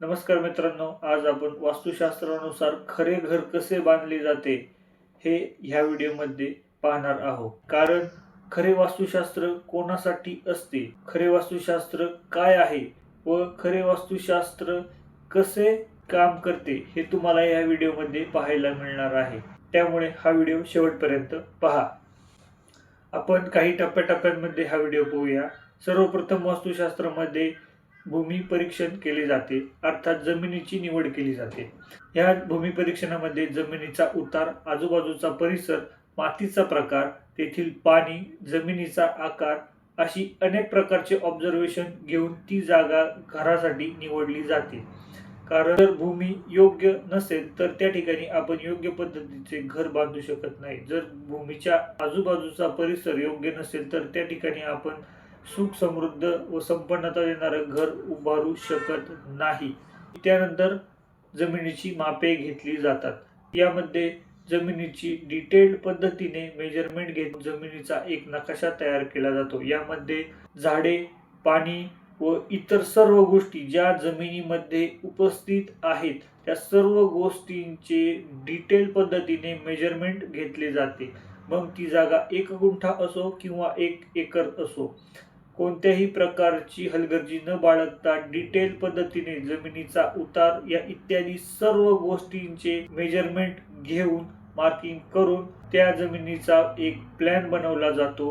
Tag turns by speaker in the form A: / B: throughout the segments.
A: नमस्कार मित्रांनो आज आपण वास्तुशास्त्रानुसार खरे घर कसे बांधले जाते हे ह्या व्हिडिओमध्ये पाहणार आहोत. कारण खरे वास्तुशास्त्र कोणासाठी असते? खरे वास्तुशास्त्र काय आहे व खरे वास्तुशास्त्र कसे काम करते हे तुम्हाला या व्हिडिओमध्ये पाहायला मिळणार आहे. त्यामुळे हा व्हिडिओ शेवटपर्यंत पहा. आपण काही टप्प्याटप्प्यांमध्ये हा व्हिडिओ पाहूया. सर्वप्रथम वास्तुशास्त्रामध्ये भूमी परीक्षण केले जाते अर्थात जमिनीची निवड केली जाते. या भूमी परीक्षणामध्ये जमिनीचा उतार आजूबाजूचा परिसर मातीचा प्रकार तेथील पाणी जमिनीचा आकार अशी अनेक प्रकारचे ऑब्झर्वेशन घेऊन ती जागा घरासाठी निवडली जाते. कारण जर भूमी योग्य नसेल तर त्या ठिकाणी आपण योग्य पद्धतीचे घर बांधू शकत नाही. जर भूमीच्या आजूबाजूचा परिसर योग्य नसेल तर त्या ठिकाणी आपण सुख समृद्ध व संपन्नता देणारं घर उभारू शकत नाही. त्यानंतर जमिनीची मापे घेतली जातात. यामध्ये जमिनीची डिटेल्ड पद्धतीने मेजरमेंट घेत जमिनीचा एक नकाशा तयार केला जातो. यामध्ये झाडे पाणी व इतर सर्व गोष्टी ज्या जमिनीमध्ये उपस्थित आहेत त्या सर्व गोष्टींचे डिटेल पद्धतीने मेजरमेंट घेतले जाते. मग ती जागा एक गुंठा असो किंवा एक एकर असो. कोणत्याही प्रकारची हलगर्जी न बाळगता डिटेल पद्धतीने जमिनीचा उतार या इत्यादी सर्व गोष्टींचे मेजरमेंट घेऊन मार्किंग करून त्या जमिनीचा एक प्लॅन बनवला जातो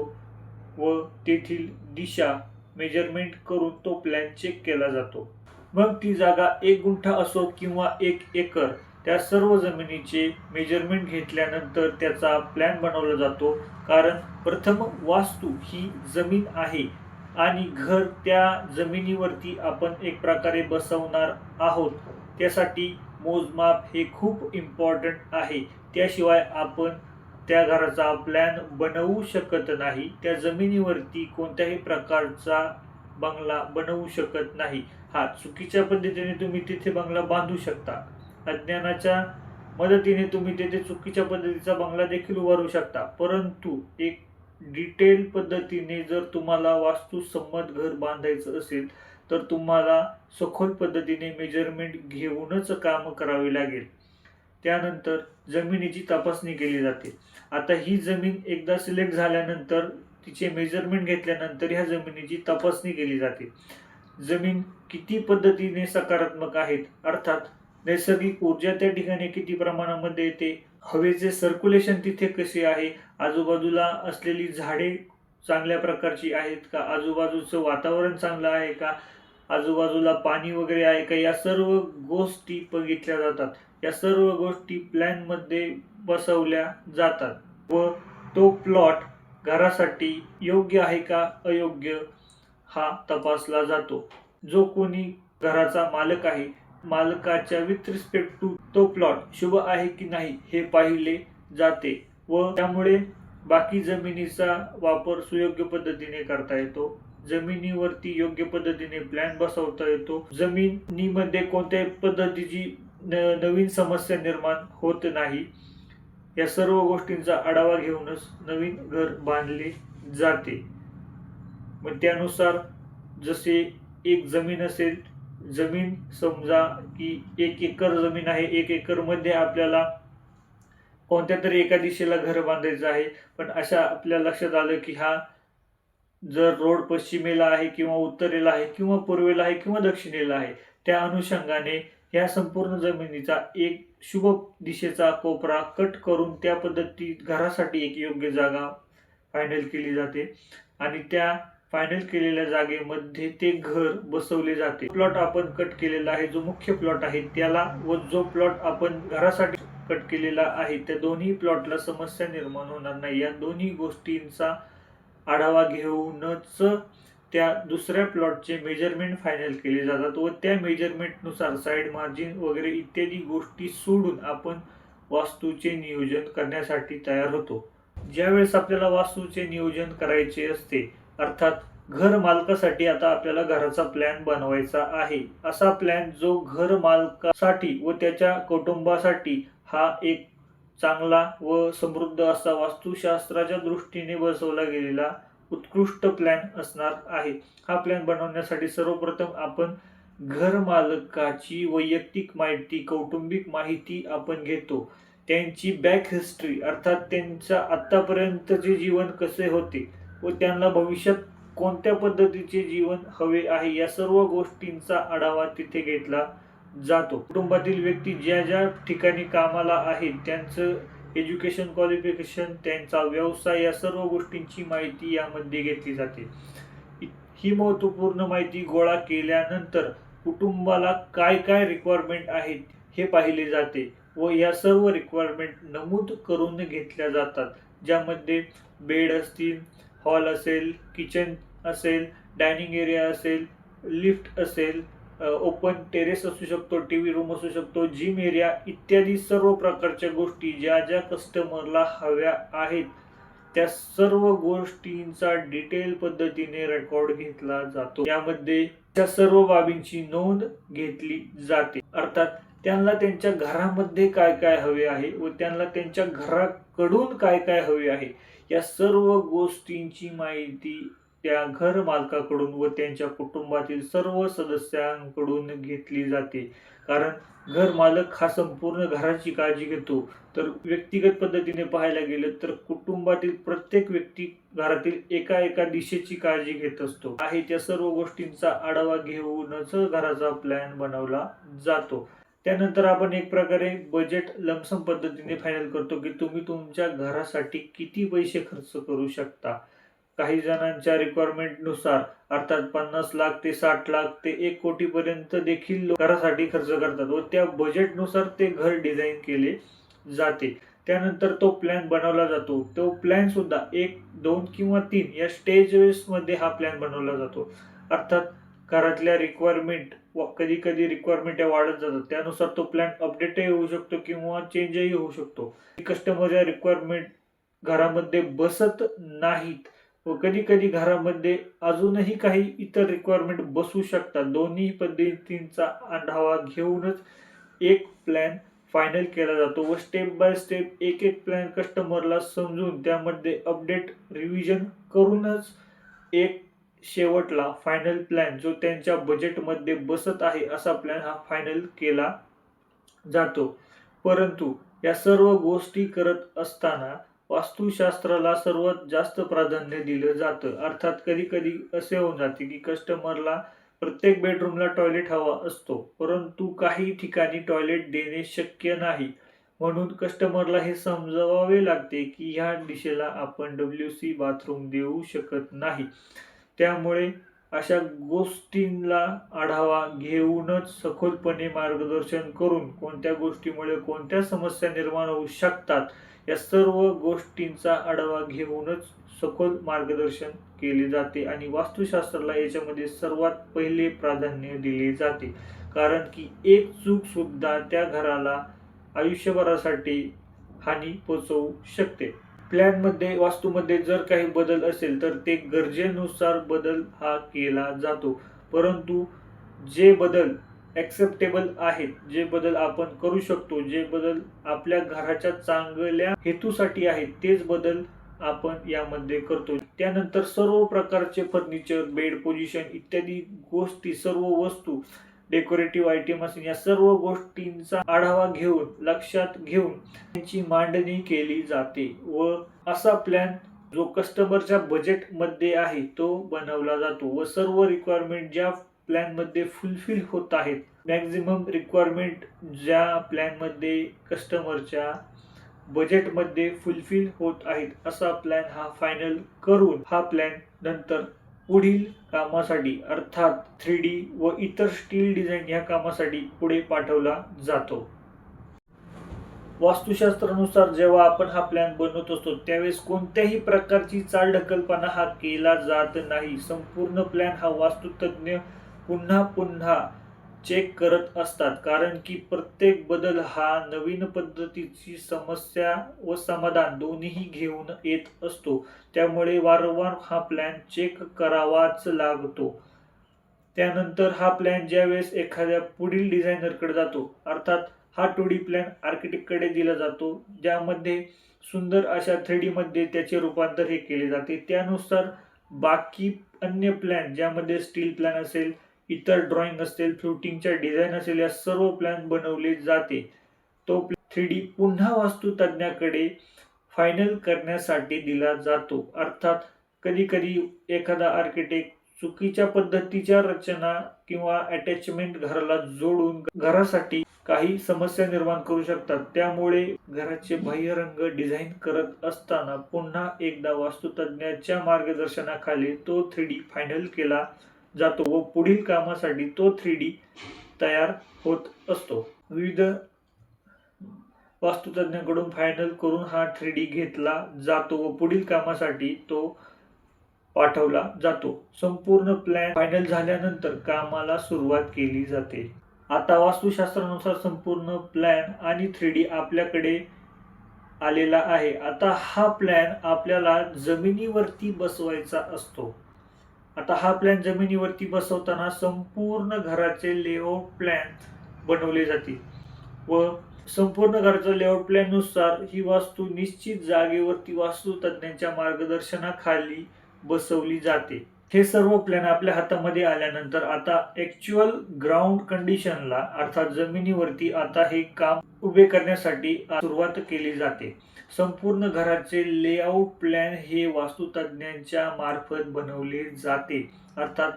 A: व तेथील दिशा मेजरमेंट करून तो प्लॅन चेक केला जातो. मग ती जागा एक गुंठा असो किंवा एक एकर त्या सर्व जमिनीचे मेजरमेंट घेतल्यानंतर त्याचा प्लॅन बनवला जातो. कारण प्रथम वास्तू ही जमीन आहे. आणि घर त्या जमिनीवरती आपण एक प्रकारे बसवणार आहोत. त्यासाठी मोजमाप हे खूप इम्पॉर्टंट आहे. त्याशिवाय आपण त्या घराचा प्लॅन बनवू शकत नाही. त्या जमिनीवरती कोणत्याही प्रकारचा बंगला बनवू शकत नाही. हा चुकीच्या पद्धतीने तुम्ही तिथे बंगला बांधू शकता. अज्ञानाच्या मदतीने तुम्ही तेथे चुकीच्या पद्धतीचा बंगला देखील उभारू शकता. परंतु एक डिटेल पद्धतीने जर तुम्हाला वास्तुसंमत घर बांधायचं असेल तर तुम्हाला सखोल पद्धतीने मेजरमेंट घेऊनच काम करावे लागेल. त्यानंतर जमिनीची तपासणी केली जाते. आता ही जमीन एकदा सिलेक्ट झाल्यानंतर तिचे मेजरमेंट घेतल्यानंतर ह्या जमिनीची तपासणी केली जाते. जमीन किती पद्धतीने सकारात्मक आहेत? अर्थात नैसर्गिक ऊर्जा त्या ठिकाणी किती प्रमाणामध्ये येते? हवेचे सर्क्युलेशन तिथे कसे आहे? आजूबाजूला असलेली झाडे चांगल्या प्रकारची आहेत का? आजूबाजूचं वातावरण चांगलं आहे का? आजूबाजूला पाणी वगैरे आहे का? या सर्व गोष्टी बघितल्या जातात. या सर्व गोष्टी प्लॅनमध्ये बसवल्या जातात. व तो प्लॉट घरासाठी योग्य आहे का? अयोग्य हा तपासला जातो. जो कोणी घराचा मालक आहे मालकाच्या विथ रिस्पेक्ट टू तो प्लॉट शुभ आहे की नाही हे पाहिले जाते व त्यामुळे बाकी जमिनीचा वापर सुयोग्य पद्धतीने करता येतो. जमिनीवरती योग्य पद्धतीने प्लॅन बसवता येतो. जमिनीमध्ये कोणत्याही पद्धतीची न- नवीन समस्या निर्माण होत नाही. या सर्व गोष्टींचा आढावा घेऊनच नवीन घर बांधले जाते. मग त्यानुसार जसे एक जमीन असेल जमीन समजा की एक एकर जमीन आहे एक एकरमध्ये आपल्याला कोणत्या तरी एका दिशेला घर बांधायचं आहे. पण अशा आपल्या लक्षात आलं की हा जर रोड पश्चिमेला आहे किंवा उत्तरेला आहे किंवा पूर्वेला आहे किंवा दक्षिणेला आहे त्या अनुषंगाने या संपूर्ण जमिनीचा एक शुभ दिशेचा कोपरा कट करून त्या पद्धतीत घरासाठी एक योग्य जागा फायनल केली जाते. आणि त्या फायनल केलेल्या जागेमध्ये ते घर बसवले जाते. प्लॉट आपण कट केलेला आहे जो मुख्य प्लॉट आहे त्याला व जो प्लॉट आपण घरासाठी कट केलेला आहे त्या दोन्ही प्लॉटला समस्या निर्माण होणार नाही. या दोन्ही गोष्टींचा आढावा घेऊनच त्या दुसऱ्या प्लॉटचे मेजरमेंट फायनल केले जातात व त्या मेजरमेंटनुसार साईड मार्जिन वगैरे इत्यादी गोष्टी सोडून आपण वास्तूचे नियोजन करण्यासाठी तयार होतो. ज्यावेळेस आपल्याला वास्तूचे नियोजन करायचे असते अर्थात घर मालकासाठी आता आपल्याला घराचा प्लॅन बनवायचा आहे. असा प्लॅन जो घर मालकासाठी व त्याच्या कुटुंबासाठी हा एक चांगला व समृद्ध असा वास्तुशास्त्राच्या दृष्टीने बसवला गेलेला उत्कृष्ट प्लॅन असणार आहे. हा प्लॅन बनवण्यासाठी सर्वप्रथम आपण घर मालकाची वैयक्तिक माहिती कौटुंबिक माहिती आपण घेतो. त्यांची बॅक हिस्ट्री अर्थात त्यांच्या आतापर्यंतचे जीवन कसे होते? व त्यांना भविष्यात कोणत्या पद्धतीचे जीवन हवे आहे या सर्व गोष्टींचा आढावा तिथे घेतला जातो. कुटुंबातील व्यक्ती ज्या ज्या ठिकाणी कामाला आहेत त्यांचं एज्युकेशन क्वालिफिकेशन त्यांचा व्यवसाय या सर्व गोष्टींची माहिती यामध्ये घेतली जाते. ही महत्त्वपूर्ण माहिती गोळा केल्यानंतर कुटुंबाला काय काय रिक्वायरमेंट आहेत हे पाहिले जाते व या सर्व रिक्वायरमेंट नमूद करून घेतल्या जातात. ज्यामध्ये बेड असतील हॉल असेल किचन असेल डायनिंग एरिया असेल लिफ्ट असेल ओपन टेरेस असू शकतो टी व्ही रूम असू शकतो जिम एरिया इत्यादी सर्व प्रकारच्या गोष्टी ज्या ज्या कस्टमरला हव्या आहेत त्या सर्व गोष्टींचा डिटेल पद्धतीने रेकॉर्ड घेतला जातो. यामध्ये त्या सर्व बाबींची नोंद घेतली जाते. अर्थात त्यांना त्यांच्या घरामध्ये काय काय हवे आहे व त्यांना त्यांच्या घराकडून काय काय हवे आहे या सर्व गोष्टींची माहिती त्या घर मालकाकडून व त्यांच्या कुटुंबातील सर्व सदस्यांकडून घेतली जाते. कारण घर मालक हा संपूर्ण घराची काळजी घेतो. तर व्यक्तिगत पद्धतीने पाहायला गेलं तर कुटुंबातील प्रत्येक व्यक्ती घरातील एका एका दिशेची काळजी घेत असतो. आहे त्या सर्व गोष्टींचा आढावा घेऊनच घराचा प्लॅन बनवला जातो. त्यानंतर आपण एक प्रकारे बजेट लमसम पद्धतीने फायनल करतो की तुम्ही तुमच्या घरासाठी किती पैसे खर्च करू शकता? काही जणांच्या रिक्वायरमेंटनुसार अर्थात पन्नास लाख ते साठ लाख ते एक कोटीपर्यंत देखील घरासाठी खर्च करतात व त्या बजेटनुसार ते घर डिझाईन केले जाते. त्यानंतर तो प्लॅन बनवला जातो. तो प्लॅन सुद्धा एक दोन किंवा तीन या स्टेजमध्ये हा प्लॅन बनवला जातो. अर्थात घरातल्या रिक्वायरमेंट कधी कधी रिक्वायरमेंट या वाढत जातात. त्यानुसार तो प्लॅन अपडेटही होऊ शकतो किंवा चेंजही होऊ शकतो. कस्टमर या रिक्वायरमेंट घरामध्ये बसत नाहीत व कधी कधी घरामध्ये अजूनही काही इतर रिक्वायरमेंट बसू शकतात. दोन्ही पद्धतींचा आढावा घेऊनच एक प्लॅन फायनल केला जातो व स्टेप बाय स्टेप एक एक प्लॅन कस्टमरला समजून त्यामध्ये अपडेट रिव्हिजन करूनच एक शेवटला फायनल प्लॅन जो त्यांच्या बजेटमध्ये बसत आहे असा प्लॅन हा फायनल केला जातो. परंतु या सर्व गोष्टी करत असताना वास्तुशास्त्राला सर्वात जास्त प्राधान्य दिलं जातं. अर्थात कधी कधी असे होऊन जाते की कस्टमरला प्रत्येक बेडरूमला टॉयलेट हवा असतो परंतु काही ठिकाणी टॉयलेट देणे शक्य नाही. म्हणून कस्टमरला हे समजवावे लागते की ह्या दिशेला आपण डब्ल्यू सी बाथरूम देऊ शकत नाही. त्यामुळे अशा गोष्टींना आढावा घेऊनच सखोलपणे मार्गदर्शन करून कोणत्या गोष्टीमुळे कोणत्या समस्या निर्माण होऊ शकतात या सर्व गोष्टींचा आढावा घेऊनच सखोल मार्गदर्शन केले जाते आणि वास्तुशास्त्राला याच्यामध्ये सर्वात पहिले प्राधान्य दिले जाते. कारण की एक चूक सुद्धा त्या घराला आयुष्यभरासाठी हानी पोचवू शकते. प्लॅनमध्ये वास्तूमध्ये जर काही बदल असेल तर ते गरजेनुसार बदल हा केला जातो. परंतु जे बदल ॲक्सेप्टेबल आहेत जे बदल आपण करू शकतो जे बदल आपल्या घराच्या चांगल्या हेतूसाठी आहेत तेच बदल आपण यामध्ये करतो. त्यानंतर सर्व प्रकारचे फर्निचर बेड पोझिशन इत्यादी गोष्टी सर्व वस्तू डेकोरेटिव्ह आयटम असेल या सर्व गोष्टींचा आढावा घेऊन लक्षात घेऊन त्यांची मांडणी केली जाते व असा प्लॅन जो कस्टमरच्या बजेटमध्ये आहे तो बनवला जातो व सर्व रिक्वायरमेंट ज्या प्लॅनमध्ये फुलफिल होत आहेत मॅक्झिमम रिक्वायरमेंट ज्या प्लॅनमध्ये कस्टमरच्या बजेटमध्ये फुलफिल होत आहेत असा प्लॅन हा फायनल करून हा प्लॅन नंतर पुढील कामासाठी अर्थात थ्री डी व इतर स्टील डिझाईन या कामासाठी पुढे पाठवला जातो. वास्तुशास्त्रानुसार जेव्हा आपण हा प्लॅन बनवत असतो त्यावेळेस कोणत्याही प्रकारची चालढकलपणा हा केला जात नाही. संपूर्ण प्लॅन हा वास्तुतज्ञ पुन्हा पुन्हा चेक करत असतात कारण की प्रत्येक बदल हा नवीन पद्धतीची समस्या व समाधान दोन्ही घेऊन येत असतो. त्यामुळे वारंवार हा प्लॅन चेक करावाच लागतो. त्यानंतर हा प्लॅन ज्यावेळेस एखाद्या पुढील डिझायनरकडे जातो अर्थात हा टू डी प्लॅन आर्किटेक्टकडे दिला जातो ज्यामध्ये सुंदर अशा थ्री डीमध्ये त्याचे रूपांतर हे केले जाते. त्यानुसार बाकी अन्य प्लॅन ज्यामध्ये स्टील प्लॅन असेल इतर ड्रॉइंग असतील फ्लुटिंगच्या डिझाईन असेल या सर्व प्लॅन बनवले जाते. तो थ्री डी पुन्हा वास्तुतज्ञाकडे फायनल करण्यासाठी दिला जातो. अर्थात कधी कधी एखादा आर्किटेक्ट चुकीच्या पद्धतीच्या रचना किंवा अटॅचमेंट घराला जोडून घरासाठी काही समस्या निर्माण करू शकतात. त्यामुळे घराचे बाह्य रंग डिझाईन करत असताना पुन्हा एकदा वास्तुतज्ञाच्या मार्गदर्शनाखाली तो थ्री डी फायनल केला जातो व पुढील कामासाठी तो थ्री डी तयार होत असतो. विविध वास्तुतज्ञाकडून फायनल करून हा थ्री डी घेतला जातो व पुढील कामासाठी तो पाठवला जातो. संपूर्ण प्लॅन फायनल झाल्यानंतर कामाला सुरुवात केली जाते. आता वास्तुशास्त्रानुसार संपूर्ण प्लॅन आणि थ्री डी आपल्याकडे आलेला आहे. आता हा प्लॅन आपल्याला जमिनीवरती बसवायचा असतो. आता हा प्लॅन जमिनीवरती बसवताना संपूर्ण घराचे लेआउट प्लॅन बनवले जाते व संपूर्ण घराच्या लेआउट प्लॅननुसार ही वास्तू निश्चित जागेवरती वास्तुतज्ञांच्या मार्गदर्शनाखाली बसवली जाते. हे सर्व प्लॅन आपल्या हातामध्ये आल्यानंतर आता ॲक्च्युअल ग्राउंड कंडिशनला अर्थात जमिनीवरती आता हे काम उभे करण्यासाठी सुरुवात केली जाते. संपूर्ण घराचे लेआउट प्लॅन हे वास्तुतज्ञांच्या मार्फत बनवले जाते. अर्थात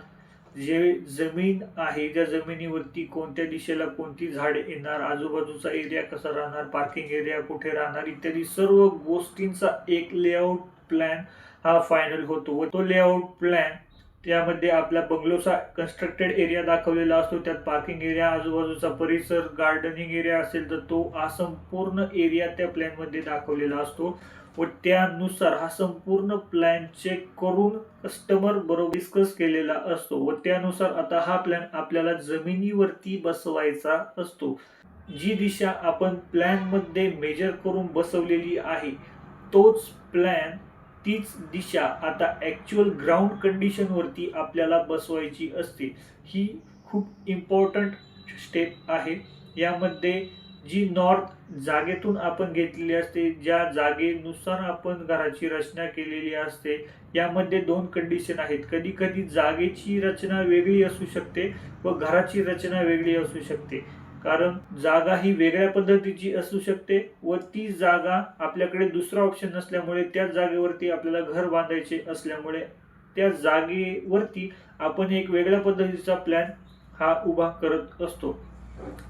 A: जे जमीन आहे ज्या जमिनीवरती कोणत्या दिशेला कोणती झाडे येणार आजूबाजूचा एरिया कसा राहणार पार्किंग एरिया कुठे राहणार इत्यादी सर्व गोष्टींचा एक लेआउट प्लॅन हा फायनल होतो व तो लेआउट प्लॅन त्यामध्ये आपल्या बंगलोचा कन्स्ट्रक्टेड एरिया दाखवलेला असतो. त्यात पार्किंग एरिया आजूबाजूचा परिसर गार्डनिंग एरिया असेल तर तो हा संपूर्ण एरिया त्या प्लॅनमध्ये दाखवलेला असतो. व त्यानुसार हा संपूर्ण प्लॅन चेक करून कस्टमर बरोबर डिस्कस केलेला असतो. व त्यानुसार आता हा प्लॅन आपल्याला जमिनीवरती बसवायचा असतो. जी दिशा आपण प्लॅनमध्ये मेजर करून बसवलेली आहे तोच प्लॅन तीच दिशा आता ॲक्च्युअल ग्राउंड कंडिशनवरती आपल्याला बसवायची असते. ही खूप इम्पॉर्टंट स्टेप आहे. यामध्ये जी नॉर्थ जागेतून आपण घेतलेली असते ज्या जागेनुसार आपण घराची रचना केलेली असते यामध्ये दोन कंडिशन आहेत. कधी कधी जागेची रचना वेगळी असू शकते व घराची रचना वेगळी असू शकते. कारण जागा ही वेगळ्या पद्धतीची असू शकते व ती जागा आपल्याकडे दुसरा ऑप्शन नसल्यामुळे त्या जागेवरती आपल्याला घर बांधायचे असल्यामुळे त्या जागेवरती आपण एक वेगळ्या पद्धतीचा प्लॅन हा उभा करत असतो.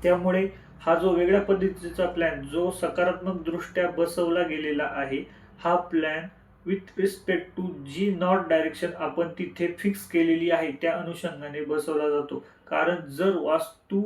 A: त्यामुळे हा जो वेगळ्या पद्धतीचा प्लॅन जो सकारात्मक दृष्ट्या बसवला गेलेला आहे हा प्लॅन विथ रिस्पेक्ट टू जी नॉट डायरेक्शन आपण तिथे फिक्स केलेली आहे. त्या अनुषंगाने बसवला जातो. कारण जर वास्तू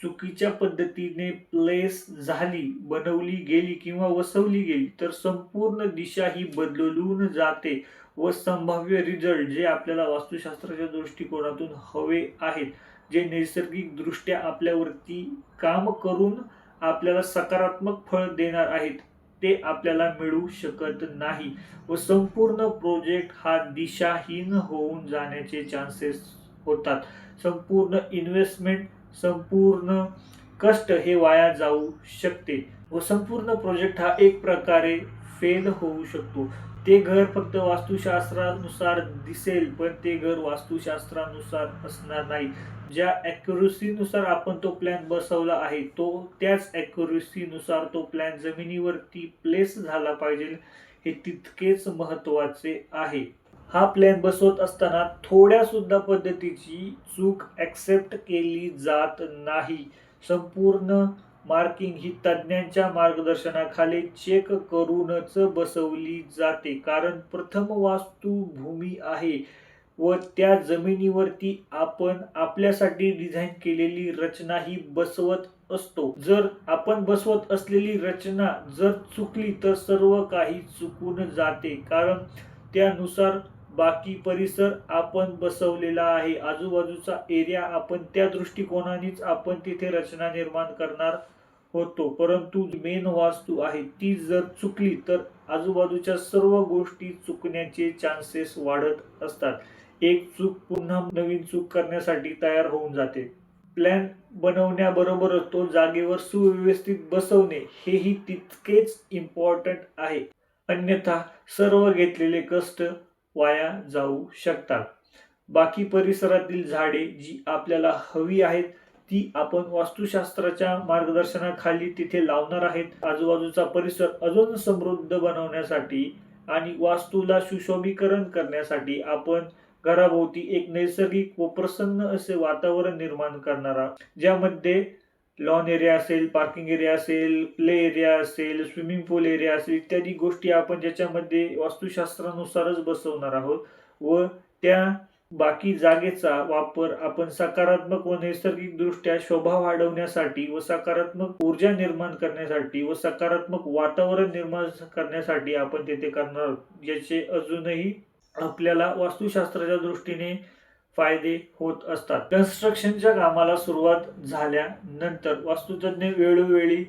A: चुकीच्या पद्धतीने प्लेस झाली बनवली गेली किंवा वसवली गेली तर संपूर्ण दिशा ही बदलून जाते व संभाव्य रिझल्ट जे आपल्याला वास्तुशास्त्राच्या दृष्टिकोनातून हवे आहेत जे नैसर्गिक दृष्ट्या आपल्यावरती काम करून आपल्याला सकारात्मक फळ देणार आहेत ते आपल्याला मिळू शकत नाही व संपूर्ण प्रोजेक्ट हा दिशाहीन होऊन जाण्याचे चान्सेस होतात. संपूर्ण इन्व्हेस्टमेंट संपूर्ण कष्ट हे वाया जाऊ शकते व संपूर्ण प्रोजेक्ट हा एक प्रकारे फेल होऊ शकतो. ते घर फक्त वास्तुशास्त्रानुसार दिसेल पण ते घर वास्तुशास्त्रानुसार असणार नाही. ज्या ॲक्युरसीनुसार आपण तो प्लॅन बसवला आहे तो त्याच ॲक्युरसीनुसार तो प्लॅन जमिनीवरती प्लेस झाला पाहिजे हे तितकेच महत्त्वाचे आहे. हा प्लॅन बसवत असताना थोड्या सुद्धा पद्धतीची चूक ॲक्सेप्ट केली जात नाही. संपूर्ण मार्किंग ही तज्ज्ञांच्या मार्गदर्शनाखाली चेक करूनच बसवली जाते. कारण प्रथम वास्तू भूमी आहे व त्या जमिनीवरती आपण आपल्यासाठी डिझाईन केलेली रचना ही बसवत असतो. जर आपण बसवत असलेली रचना जर चुकली तर सर्व काही चुकून जाते. कारण त्यानुसार बाकी परिसर आपण बसवलेला आहे. आजूबाजूचा एरिया आपण त्या दृष्टिकोनानेच आपण तिथे रचना निर्माण करणार होतो. परंतु मेन वास्तू आहे ती जर चुकली तर आजूबाजूच्या सर्व गोष्टी चुकण्याचे चान्सेस वाढत असतात. एक चूक पुन्हा नवीन चूक करण्यासाठी तयार होऊन जाते. प्लॅन बनवण्याबरोबरच तो जागेवर सुव्यवस्थित बसवणे हेही तितकेच इम्पॉर्टंट आहे. अन्यथा सर्व घेतलेले कष्ट वाया जाऊ शकतात. बाकी परिसरातील झाडे जी आपल्याला हवी आहेत ती आपण वास्तुशास्त्राच्या मार्गदर्शनाखाली तिथे लावणार आहेत. आजूबाजूचा परिसर अजून समृद्ध बनवण्यासाठी आणि वास्तूला सुशोभीकरण करण्यासाठी आपण घराभोवती एक नैसर्गिक व प्रसन्न असे वातावरण निर्माण करणारा ज्यामध्ये लॉन एरिया असेल पार्किंग एरिया असेल प्ले एरिया असेल स्विमिंग पूल एरिया असेल इत्यादी गोष्टी आपण ज्याच्यामध्ये वास्तुशास्त्रानुसारच बसवणार आहोत व त्या बाकी जागेचा वापर आपण सकारात्मक व नैसर्गिक दृष्ट्या शोभा वाढवण्यासाठी व सकारात्मक ऊर्जा निर्माण करण्यासाठी व सकारात्मक वातावरण निर्माण करण्यासाठी आपण तेथे करणार आहोत ज्याचे अजूनही आपल्याला वास्तुशास्त्राच्या दृष्टीने फायदे होत असतात. कन्स्ट्रक्शनच्या कामाला सुरुवात झाल्यानंतर वास्तुतज्ञ वेळोवेळी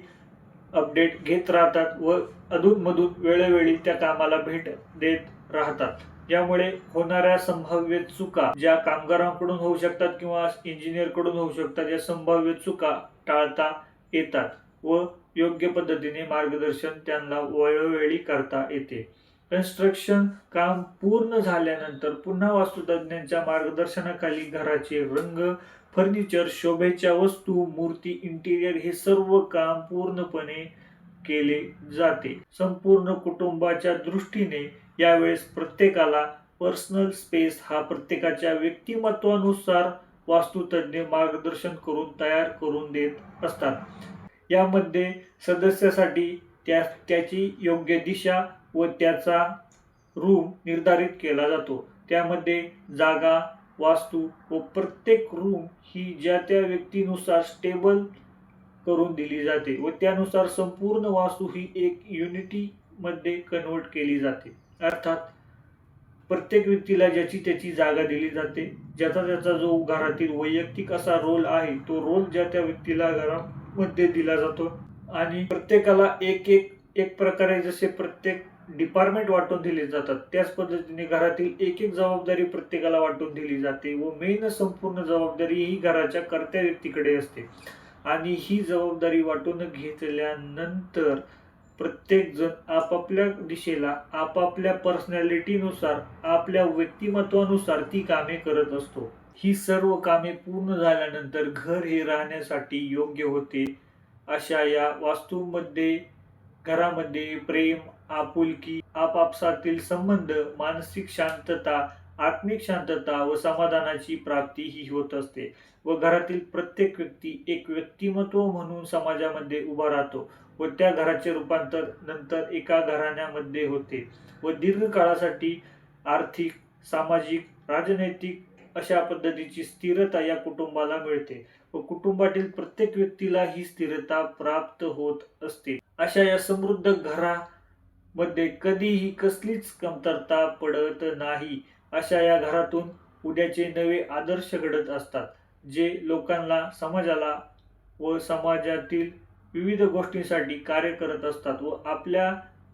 A: अपडेट घेत राहतात व अधूनमधून वेळोवेळी त्या कामाला भेट देत राहतात. यामुळे होणाऱ्या संभाव्य चुका ज्या कामगारांकडून होऊ शकतात किंवा इंजिनियरकडून होऊ शकतात या संभाव्य चुका टाळता येतात व योग्य पद्धतीने मार्गदर्शन त्यांना वेळोवेळी करता येते. कन्स्ट्रक्शन काम पूर्ण झाल्यानंतर पुन्हा वास्तुतज्ञांच्या मार्गदर्शनाखाली घराचे रंग फर्निचर शोभेच्या वस्तू मूर्ती इंटिरियर हे सर्व काम पूर्णपणे केले जाते. संपूर्ण कुटुंबाच्या दृष्टीने यावेळेस प्रत्येकाला पर्सनल स्पेस हा प्रत्येकाच्या व्यक्तिमत्वानुसार वास्तुतज्ञ मार्गदर्शन करून तयार करून देत असतात. यामध्ये सदस्यासाठी त्या त्याची योग्य दिशा व त्याचा रूम निर्धारित केला जातो. त्यामध्ये जागा वास्तू व प्रत्येक रूम ही ज्या त्या व्यक्तीनुसार स्टेबल करून दिली जाते व त्यानुसार संपूर्ण वास्तू ही एक युनिटी मध्ये कन्वर्ट केली जाते. अर्थात प्रत्येक व्यक्तीला ज्याची त्याची जागा दिली जाते ज्याचा त्याचा जो घरातील वैयक्तिक असा रोल आहे तो रोल ज्या त्या व्यक्तीला घरामध्ये दिला जातो. आणि प्रत्येकाला एक एक एक प्रकारे जसे प्रत्येक डिपार्टमेंट वाटून दिले जातात. त्याच पद्धतीने घरातील एक एक जबाबदारी प्रत्येकाला वाटून दिली जाते व मेन संपूर्ण जबाबदारी ही घराच्या कर्त्या व्यक्तीकडे असते. आणि ही जबाबदारी वाटून घेतल्यानंतर प्रत्येकजण आपापल्या दिशेला आपापल्या पर्सनॅलिटीनुसार आपल्या व्यक्तिमत्वानुसार ती कामे करत असतो. ही सर्व कामे पूर्ण झाल्यानंतर घर हे राहण्यासाठी योग्य होते अशा या वास्तूमध्ये घरामध्ये प्रेम आपुलकी आपापसातील संबंध मानसिक शांतता आत्मिक शांतता व समाधानाची प्राप्ती ही होत असते व घरातील प्रत्येक व्यक्ती एक व्यक्तिमत्व म्हणून समाजामध्ये उभा राहतो व त्या घराचे रूपांतर नंतर एका घराण्यामध्ये होते व दीर्घकाळासाठी आर्थिक सामाजिक राजनैतिक अशा पद्धतीची स्थिरता या कुटुंबाला मिळते व कुटुंबातील प्रत्येक व्यक्तीला ही स्थिरता प्राप्त होत असते. अशा या समृद्ध घरामध्ये कधीही कसलीच कमतरता पडत नाही. अशा या घरातून उद्याचे नवे आदर्श घडत असतात जे लोकांना समाजाला व समाजातील विविध गोष्टींसाठी कार्य करत असतात व आपल्या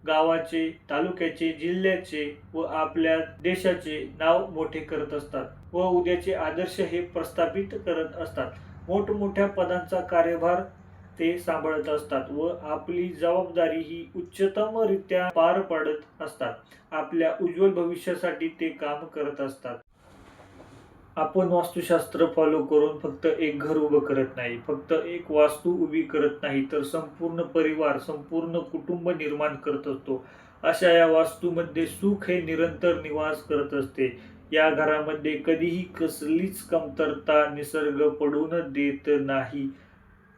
A: गावाचे तालुक्याचे जिल्ह्याचे व आपल्या देशाचे नाव मोठे करत असतात व उद्याचे आदर्श हे प्रस्थापित करत असतात. मोठमोठ्या पदांचा कार्यभार ते सांभाळत असतात व आपली जबाबदारी ही उच्चतमरित्या पार पाडत असतात. आपल्या उज्ज्वल भविष्यासाठी ते काम करत असतात. आपण वास्तुशास्त्र फॉलो करून फक्त एक घर उभं करत नाही फक्त एक वास्तू उभी करत नाही तर संपूर्ण परिवार संपूर्ण कुटुंब निर्माण करत असतो. अशा या वास्तूमध्ये सुख हे निरंतर निवास करत असते. या घरामध्ये कधीही कसलीच कमतरता निसर्ग पडून देत नाही.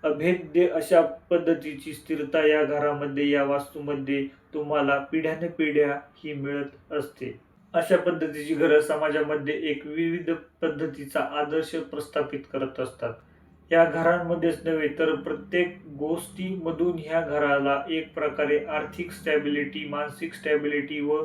A: अभेद्य अशा पद्धतीची स्थिरता या घरामध्ये या वास्तूमध्ये तुम्हाला पिढ्याने पिढ्या ही मिळत असते. अशा पद्धतीची घरं समाजामध्ये एक विविध पद्धतीचा आदर्श प्रस्थापित करत असतात. या घरांमध्येच नव्हे तर प्रत्येक गोष्टीमधून ह्या घराला एक प्रकारे आर्थिक स्टॅबिलिटी मानसिक स्टॅबिलिटी व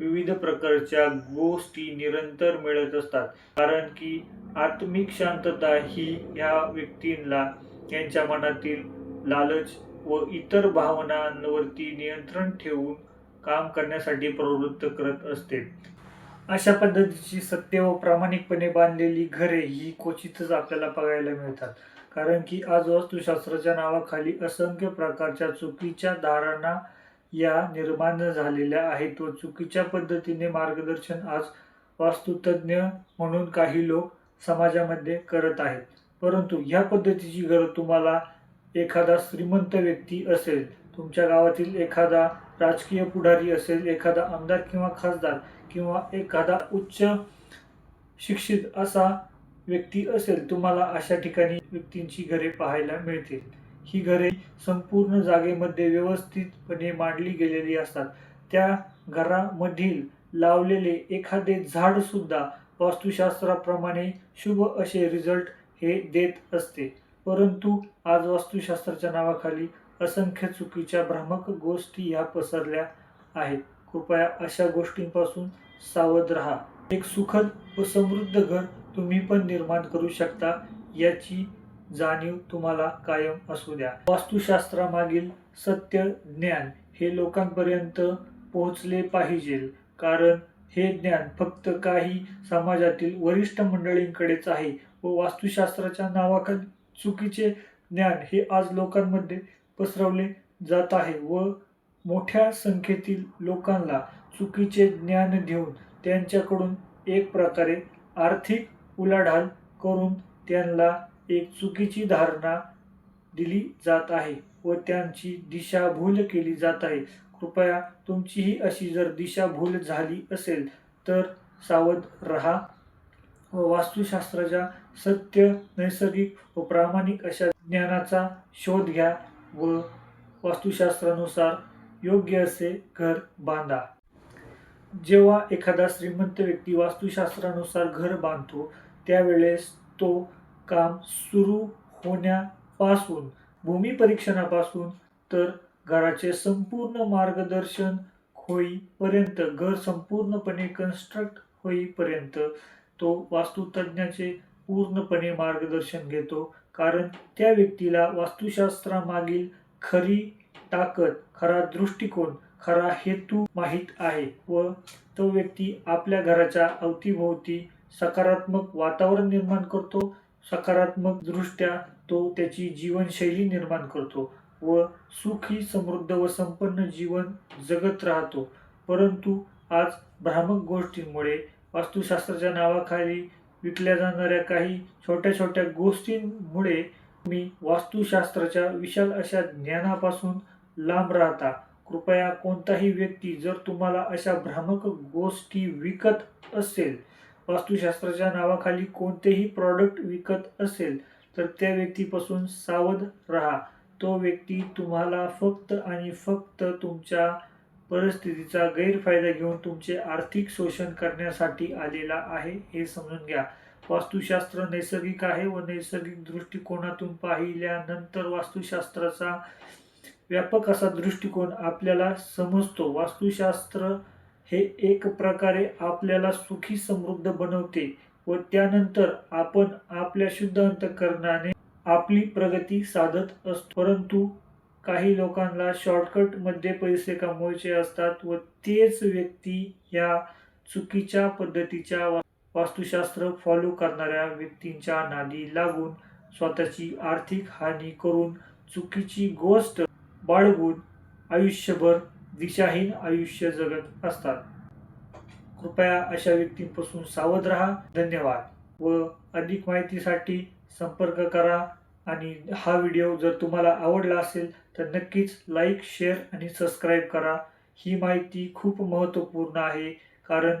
A: विविध प्रकारच्या गोष्टी निरंतर मिळत असतात. कारण की आत्मिक शांतता ही ह्या व्यक्तींना यांच्या मनातील लालच व इतर भावनांवरती नियंत्रण ठेवून काम करण्यासाठी प्रवृत्त करत असते. अशा पद्धतीची सत्य व प्रामाणिकपणे बांधलेली घरे ही क्वचितच आपल्याला बघायला मिळतात. कारण की आज वास्तुशास्त्राच्या नावाखाली असंख्य प्रकारच्या चुकीच्या धारणा या निर्माण झालेल्या आहेत व चुकीच्या पद्धतीने मार्गदर्शन आज वास्तुतज्ञ म्हणून काही लोक समाजामध्ये करत आहेत. परंतु ह्या पद्धतीची गरज तुम्हाला एखादा श्रीमंत व्यक्ती असेल तुमच्या गावातील एखादा राजकीय पुढारी असेल एखादा आमदार किंवा खासदार किंवा एखादा उच्च शिक्षित असा व्यक्ती असेल तुम्हाला अशा ठिकाणी व्यक्तींची घरे पाहायला मिळतील. ही घरे संपूर्ण जागेमध्ये व्यवस्थितपणे मांडली गेलेली असतात. त्या घरामधील लावलेले एखादे झाड सुद्धा वास्तुशास्त्राप्रमाणे शुभ असे रिझल्ट हे देत असते. परंतु आज वास्तुशास्त्राच्या नावाखाली असंख्य चुकीच्या भ्रामक गोष्टी ह्या पसरल्या आहेत. कृपया अशा गोष्टींपासून सावध राहा. एक सुखद व समृद्ध घर तुम्ही पण निर्माण करू शकता याची जाणीव तुम्हाला कायम असू द्या. वास्तुशास्त्रामागील सत्य ज्ञान हे लोकांपर्यंत पोहोचले पाहिजे कारण हे ज्ञान फक्त काही समाजातील वरिष्ठ मंडळींकडेच आहे. व वास्तुशास्त्राच्या नावाखाली चुकीचे ज्ञान हे आज लोकांमध्ये पसरवले जात आहे व मोठ्या संख्येतील लोकांना चुकीचे ज्ञान देऊन त्यांच्याकडून एक प्रकारे आर्थिक उलाढाल करून त्यांना एक चुकीची धारणा दिली जात आहे व त्यांची दिशाभूल केली जात आहे. कृपया तुमचीही अशी जर दिशाभूल झाली असेल तर सावध रहा. व वास्तुशास्त्राच्या सत्य नैसर्गिक व प्रामाणिक अशा ज्ञानाचा शोध घ्या व वास्तुशास्त्रानुसार योग्य असे घर बांधा. जेव्हा एखादा श्रीमंत व्यक्ती वास्तुशास्त्रानुसार घर बांधतो त्यावेळेस तो काम सुरू होण्यापासून भूमी परीक्षणापासून तर घराचे संपूर्ण मार्गदर्शन होईपर्यंत घर संपूर्णपणे कन्स्ट्रक्ट होईपर्यंत तो वास्तुतज्ञाचे पूर्णपणे मार्गदर्शन घेतो कारण त्या व्यक्तीला वास्तुशास्त्रामागील खरी ताकद खरा दृष्टिकोन खरा हेतू माहीत आहे व तो व्यक्ती आपल्या घराच्या अवतीभोवती सकारात्मक वातावरण निर्माण करतो सकारात्मक दृष्ट्या तो त्याची जीवनशैली निर्माण करतो व सुखी समृद्ध व संपन्न जीवन जगत राहतो. परंतु आज भ्रामक गोष्टींमुळे वास्तुशास्त्राच्या नावाखाली विकल्या जाणाऱ्या काही छोट्या छोट्या गोष्टींमुळे मी वास्तुशास्त्राच्या विशाल अशा ज्ञानापासून लांब राहता. कृपया कोणताही व्यक्ती जर तुम्हाला अशा भ्रामक गोष्टी विकत असेल वास्तुशास्त्राच्या नावाखाली कोणतेही प्रॉडक्ट विकत असेल तर त्या व्यक्तीपासून सावध राहा. तो व्यक्ती तुम्हाला फक्त आणि फक्त तुमच्या परिस्थितीचा गैरफायदा घेऊन तुमचे आर्थिक शोषण करण्यासाठी आलेला आहे हे समजून घ्या. वास्तुशास्त्र नैसर्गिक आहे व नैसर्गिक दृष्टिकोनातून पाहिल्यानंतर वास्तुशास्त्राचा व्यापक असा दृष्टिकोन आपल्याला समजतो. वास्तुशास्त्र हे एक प्रकारे आपल्याला सुखी समृद्ध बनवते व त्यानंतर आपण आपल्या शुद्ध अंतकरणाने आपली प्रगती साधत असतो. परंतु काही लोकांना शॉर्टकटमध्ये पैसे कमवायचे असतात व तेच व्यक्ती या चुकीच्या पद्धतीच्या वास्तुशास्त्र फॉलो करणाऱ्या व्यक्तींच्या नादी लागून स्वतःची आर्थिक हानी करून चुकीची गोष्ट बाळगून आयुष्यभर दिशाहीन आयुष्य जगत असतात. कृपया अशा व्यक्तींपासून सावध राहा. धन्यवाद. व अधिक माहितीसाठी संपर्क करा. आणि हा व्हिडिओ जर तुम्हाला आवडला असेल तर नक्कीच लाईक शेअर आणि सबस्क्राईब करा. ही माहिती खूप महत्त्वपूर्ण आहे कारण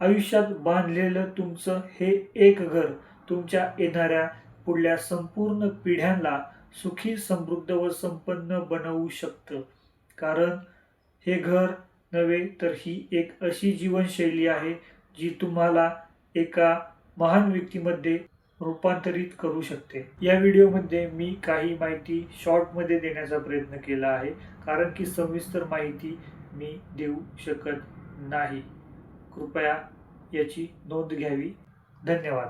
A: आयुष्यात बांधलेलं तुमचं हे एक घर तुमच्या येणाऱ्या पुढल्या संपूर्ण पिढ्यांना सुखी समृद्ध व संपन्न बनवू शकतं. कारण हे घर नव्हे तर ही एक अशी जीवनशैली आहे जी तुम्हाला एका महान व्यक्तीमध्ये रूपांतरित करू शकते. या व्हिडिओमध्ये मी काही माहिती शॉर्टमध्ये देण्याचा प्रयत्न केला आहे कारण की सविस्तर माहिती मी देऊ शकत नाही. कृपया याची नोंद घ्यावी. धन्यवाद.